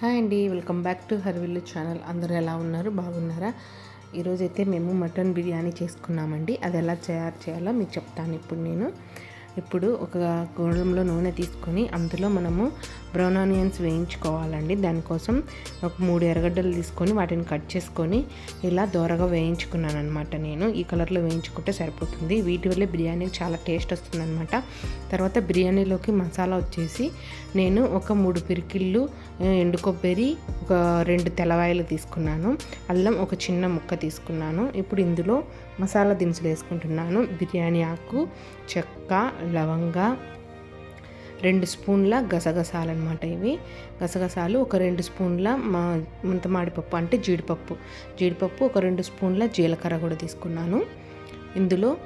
Hi అండి welcome back to Harvillu channel. అందరూ ఎలా ఉన్నారు? బాగున్నారా? ఈరోజైతే మేము మటన్ బిర్యానీ చేసుకున్నామండి. అది ఎలా తయారు చేయాలో మీకు చెప్తాను ఇప్పుడు నేను. ఇప్పుడు ఒక గోళంలో నూనె తీసుకొని అందులో మనము బ్రౌన్ ఆనియన్స్ వేయించుకోవాలండి. దానికోసం ఒక మూడు ఎర్రగడ్డలు తీసుకొని వాటిని కట్ చేసుకొని ఇలా దోరగా వేయించుకున్నాను అనమాట నేను. ఈ కలర్లో వేయించుకుంటే సరిపోతుంది. వీటి వల్లే బిర్యానీ చాలా టేస్ట్ వస్తుందన్నమాట. తర్వాత బిర్యానీలోకి మసాలా వచ్చేసి నేను ఒక మూడు పిరికిళ్ళు ఎండు కొబ్బరి ఒక రెండు తెల్లవాయలు తీసుకున్నాను. అల్లం ఒక చిన్న ముక్క తీసుకున్నాను. ఇప్పుడు ఇందులో మసాలా దినుసులు వేసుకుంటున్నాను. బిర్యానీ ఆకు చెక్క లవంగ రెండు స్పూన్ల గసగసాలు అనమాట ఇవి. గసగసాలు ఒక రెండు స్పూన్ల మా ముంతమాడిపప్పు అంటే జీడిపప్పు. జీడిపప్పు ఒక రెండు స్పూన్ల జీలకర్ర కూడా తీసుకున్నాను. ఇందులో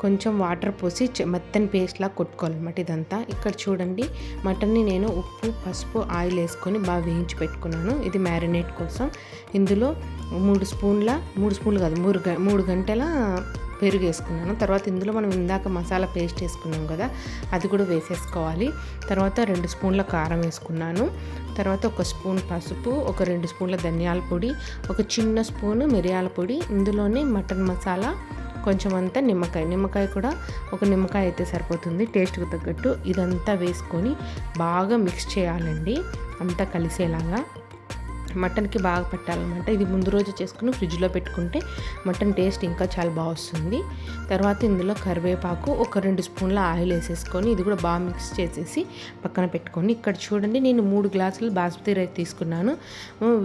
కొంచెం వాటర్ పోసి మెత్తని పేస్ట్లా కొట్టుకోవాలన్నమాట ఇదంతా. ఇక్కడ చూడండి మటన్ని నేను ఉప్పు పసుపు ఆయిల్ వేసుకొని బాగా వేయించి పెట్టుకున్నాను. ఇది మ్యారినేట్ కోసం. ఇందులో మూడు స్పూన్ల మూడు స్పూన్లు కాదు మూడు మూడు గంటల పెరుగు వేసుకున్నాను. తర్వాత ఇందులో మనం ఇందాక మసాలా పేస్ట్ వేసుకున్నాం కదా అది కూడా వేసేసుకోవాలి. తర్వాత రెండు స్పూన్ల కారం వేసుకున్నాను. తర్వాత ఒక స్పూన్ పసుపు ఒక రెండు స్పూన్ల ధనియాల పొడి ఒక చిన్న స్పూన్ మిరియాల పొడి. ఇందులోనే మటన్ మసాలా కొంచెం అంతా నిమ్మకాయ. నిమ్మకాయ కూడా ఒక నిమ్మకాయ అయితే సరిపోతుంది. టేస్ట్కి తగ్గట్టు ఇదంతా వేసుకొని బాగా మిక్స్ చేయాలండి. అంతా కలిసేలాగా. మటన్కి బాగా పెట్టాలన్నమాట. ఇది ముందు రోజు చేసుకుని ఫ్రిడ్జ్లో పెట్టుకుంటే మటన్ టేస్ట్ ఇంకా చాలా బాగా వస్తుంది. తర్వాత ఇందులో కరివేపాకు ఒక రెండు స్పూన్ల ఆయిల్ వేసేసుకొని ఇది కూడా బాగా మిక్స్ చేసేసి పక్కన పెట్టుకొని ఇక్కడ చూడండి నేను మూడు గ్లాసులు బాస్మతి రైస్ తీసుకున్నాను.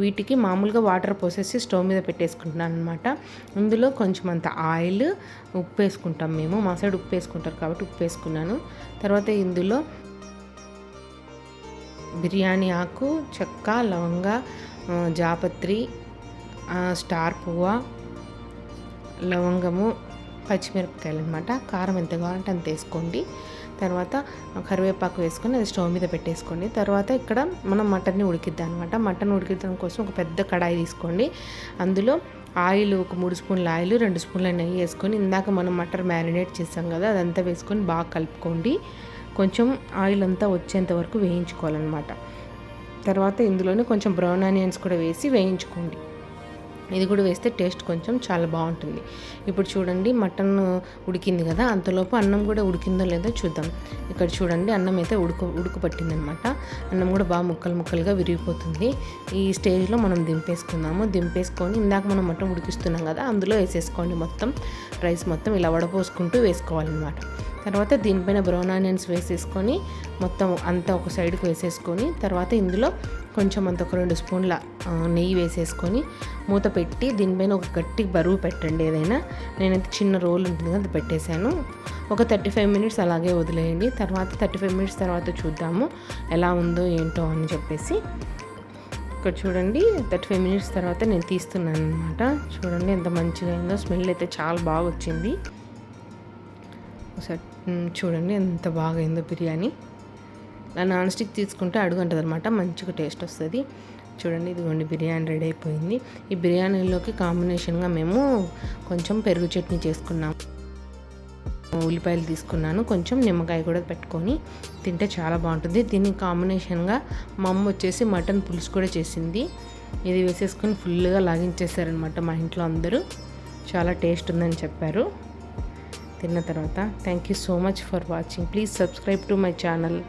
వీటికి మామూలుగా వాటర్ పోసేసి స్టవ్ మీద పెట్టేసుకుంటున్నాను అనమాట ఇందులో కొంచెం అంత ఆయిల్ ఉప్పు వేసుకుంటాం మేము. మా సైడ్ ఉప్పు వేసుకుంటారు కాబట్టి ఉప్పు వేసుకున్నాను. తర్వాత ఇందులో బిర్యానీ ఆకు చెక్క లవంగ జాపత్రి స్టార్ పువ్వ లవంగము పచ్చిమిరపకాయలు అనమాట కారం ఎంత కావాలంటే అంత వేసుకోండి. తర్వాత కరివేపాకు వేసుకొని అది స్టవ్ మీద పెట్టేసుకోండి. తర్వాత ఇక్కడ మనం మటన్ని ఉడికిద్దాం అనమాట మటన్ ఉడికిద్దాం కోసం ఒక పెద్ద కడాయి తీసుకోండి. అందులో ఆయిల్ ఒక మూడు స్పూన్ల ఆయిల్ రెండు స్పూన్ల నెయ్యి వేసుకొని ఇందాక మనం మటన్ మ్యారినేట్ చేసాం కదా అదంతా వేసుకొని బాగా కలుపుకోండి. కొంచెం ఆయిల్ అంతా వచ్చేంత వరకు వేయించుకోవాలన్నమాట. తర్వాత ఇందులోనే కొంచెం బ్రౌన్ ఆనియన్స్ కూడా వేసి వేయించుకోండి. ఇది కూడా వేస్తే టేస్ట్ కొంచెం చాలా బాగుంటుంది. ఇప్పుడు చూడండి మటన్ ఉడికింది కదా అంతలోపు అన్నం కూడా ఉడికిందో లేదో చూద్దాం. ఇక్కడ చూడండి అన్నం అయితే ఉడుకు ఉడుకు పట్టిందనమాట అన్నం కూడా బాగా ముక్కలు ముక్కలుగా విరిగిపోతుంది. ఈ స్టేజ్లో మనం దింపేసుకుందాము. దింపేసుకొని ఇందాక మనం మటన్ ఉడికిస్తున్నాం కదా అందులో వేసేసుకోండి మొత్తం. రైస్ మొత్తం ఇలా వడపోసుకుంటూ వేసుకోవాలన్నమాట. తర్వాత దీనిపైన బ్రౌన్ ఆనియన్స్ వేసేసుకొని మొత్తం అంతా ఒక సైడ్కి వేసేసుకొని తర్వాత ఇందులో కొంచెం అంత ఒక రెండు స్పూన్ల నెయ్యి వేసేసుకొని మూత పెట్టి దీనిపైన ఒక గట్టి బరువు పెట్టండి ఏదైనా. నేనైతే చిన్న రోల్ ఉంటుంది కదా అది పెట్టేశాను. ఒక థర్టీ ఫైవ్ మినిట్స్ అలాగే వదిలేయండి. తర్వాత థర్టీ ఫైవ్ మినిట్స్ తర్వాత చూద్దాము ఎలా ఉందో ఏంటో అని చెప్పేసి. ఇక్కడ చూడండి థర్టీ ఫైవ్ మినిట్స్ తర్వాత నేను తీస్తున్నాను అనమాట చూడండి ఎంత మంచిగా అయిందో. స్మెల్ అయితే చాలా బాగా వచ్చింది. ఒకసారి చూడండి ఎంత బాగా అయిందో బిర్యానీ. నాన్ స్టిక్ తీసుకుంటే అడుగుంటుంది అనమాట మంచిగా టేస్ట్ వస్తుంది. చూడండి ఇదిగోండి బిర్యానీ రెడీ అయిపోయింది. ఈ బిర్యానీలోకి కాంబినేషన్గా మేము కొంచెం పెరుగు చట్నీ చేసుకున్నాం. ఉల్లిపాయలు తీసుకున్నాను. కొంచెం నిమ్మకాయ కూడా పెట్టుకొని తింటే చాలా బాగుంటుంది. దీనికి కాంబినేషన్గా మా అమ్మ వచ్చేసి మటన్ పులుసు కూడా చేసింది. ఇది వేసేసుకొని ఫుల్గా లాగించేసారనమాట మా ఇంట్లో అందరూ. చాలా టేస్ట్ ఉందని చెప్పారు. తిన్న తర్వాత thank you so much for watching. Please subscribe to my channel.